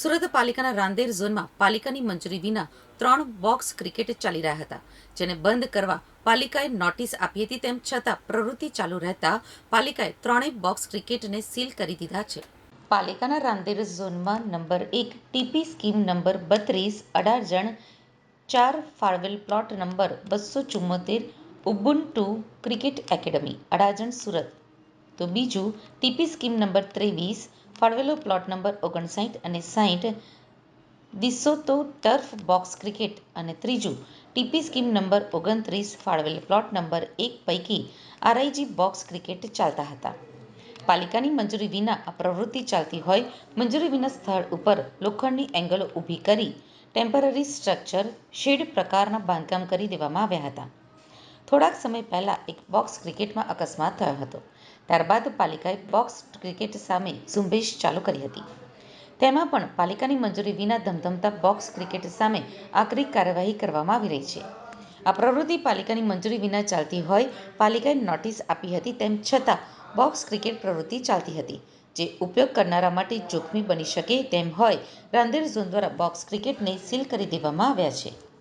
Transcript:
સુરત પાલિકાના રાંદેર ઝોનમાં પાલિકાની મંજૂરી વિના ત્રણ બોક્સ ક્રિકેટ ચાલી રહ્યા હતા, જેને બંધ કરવા પાલિકાએ નોટિસ આપી હતી તેમ છતાં પ્રવૃત્તિ ચાલુ રહેતા પાલિકાએ ત્રણેય બોક્સ ક્રિકેટને સીલ કરી દીધા છે. પાલિકાના રાંદેર ઝોનમાં નંબર એક ટીપી સ્કીમ નંબર બત્રીસ અઢાર જણ ચાર, ફાળવેલ પ્લોટ નંબર બસો ચુમ્મોતેર Ubuntu cricket academy, Adajan, Surat. તો બીજું, ટીપી સ્કીમ નંબર ત્રેવીસ ફાળવેલો પ્લોટ નંબર ઓગણસાઠ અને સાઠ, દિસોતો ટર્ફ બોક્સ ક્રિકેટ અને ત્રીજું ટીપી સ્કીમ નંબર ઓગણત્રીસ, ફાળવેલ પ્લોટ નંબર એક પૈકી આરઆઈજી બોક્સ ક્રિકેટ ચાલતા હતા. પાલિકાની મંજૂરી વિના આ પ્રવૃત્તિ ચાલતી હોય, મંજૂરી વિના સ્થળ ઉપર લોખંડની એંગલો ઊભી કરી ટેમ્પરરી સ્ટ્રક્ચર શેડ પ્રકારના બાંધકામ કરી દેવામાં આવ્યા હતા. થોડાક સમય પહેલાં એક બોક્સ ક્રિકેટમાં અકસ્માત થયો હતો. ત્યારબાદ પાલિકાએ બોક્સ ક્રિકેટ સામે ઝુંબેશ ચાલુ કરી હતી. તેમાં પણ પાલિકાની મંજૂરી વિના ધમધમતા બોક્સ ક્રિકેટ સામે આકરી કાર્યવાહી કરવામાં આવી રહી છે. આ પ્રવૃત્તિ પાલિકાની મંજૂરી વિના ચાલતી હોય, પાલિકાએ નોટિસ આપી હતી તેમ છતાં બોક્સ ક્રિકેટ પ્રવૃત્તિ ચાલતી હતી, જે ઉપયોગ કરનારા માટે જોખમી બની શકે તેમ હોય, રાંદેર ઝોન દ્વારા બોક્સ ક્રિકેટને સીલ કરી દેવામાં આવ્યા છે.